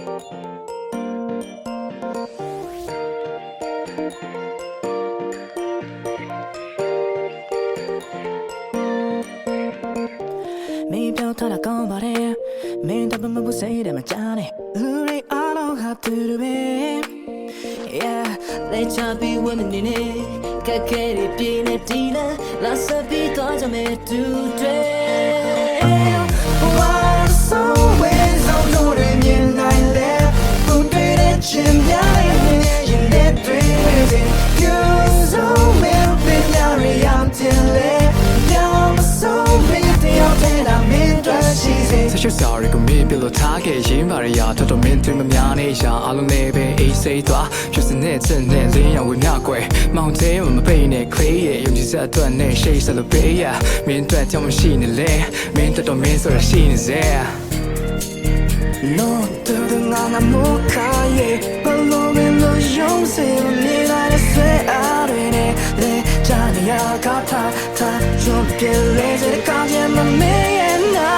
မေးပြောထားတာကောင်းပါတယ်မင်းတပမဘူးစိတ်တယ်မချားနဲ့လူတွေအားလုံးဟာသူတွေပဲ Yeah လက်ချပြီးဝမ်းနေနေကဲကဲပြင်းနေတီလာလာစပြီးတော့ကြမယ်သူတွေ she's in ဆရှိစာရီကိုမင်းပြလို့ထားခဲ့ရင်ပါရရတော်တော်မင်းတွေမများနေရှာအလုံးလေးပဲအေးစိတ်သွားဖြစ်စနဲ့ချက်နဲ့လင်းရောင်ဝေမျှကွယ်မောင်သေးမပိတ်နဲ့ clay ရဲ့ယုံကြည်ချက်အတွက်နဲ့ရှိတ်ဆက်လို့ပေးရမင်းအတွက်ကြောင့်မရှိနေလေမင်းတော်တော်မင်းဆိုတာရှိနေစေ No te vengan a mocaye Palo me lo yo se me la de se arene Le jani ya ka ta ta Yo pie le se ka je ma me ye na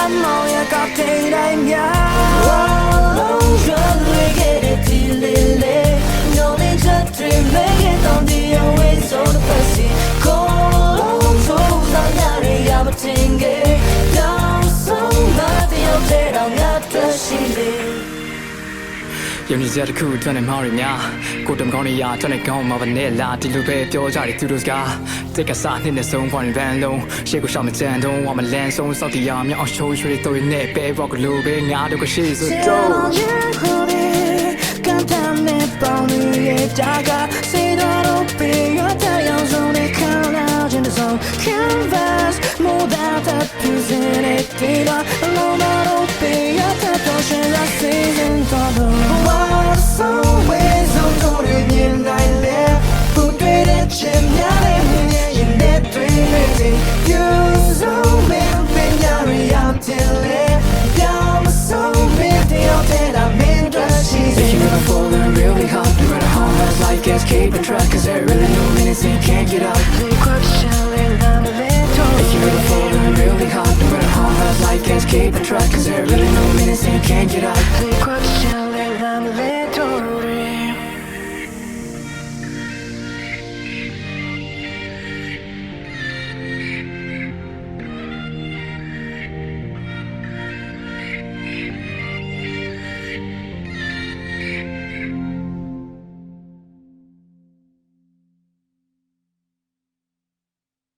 山某一角記低一。 ယုံကြည်ချက်တစ်ခုအတွက်နဲ့မောင်းရများကိုတမကောင်းနေရအတွက်နဲ့ကောင်းမှာပါနဲ့လားဒီလိုပဲပြောကြတယ်သူတို့စကားတိတ်ကစားနှစ်နဲ့ဆုံးပွားနေဗန်လုံးရှေ့ကိုရှောက်မကြံတော့ဝါမလန်းဆုံးစောက်တရားမြောက်အောင်ရှိုးရွှေတို့နဲ့ပဲဘောက်ကလိုပဲငါတို့ကရှိစို့တော့ Canvas, modata più selettiva Non europea, tanto c'è la season todo Wow, so ways, non torni niente dai le Putere c'è miare, in le tue mesi You so me, impegnare a te le Diamo so me, ti ho te la mentre ci If sei you're gonna fall in really hard, no matter how hard life gets, keep it track, cause there really no minutes and can't get out. If you're gonna fall in really hard, no matter how hard life gets, keep it track, cause there really no minutes and can't get out.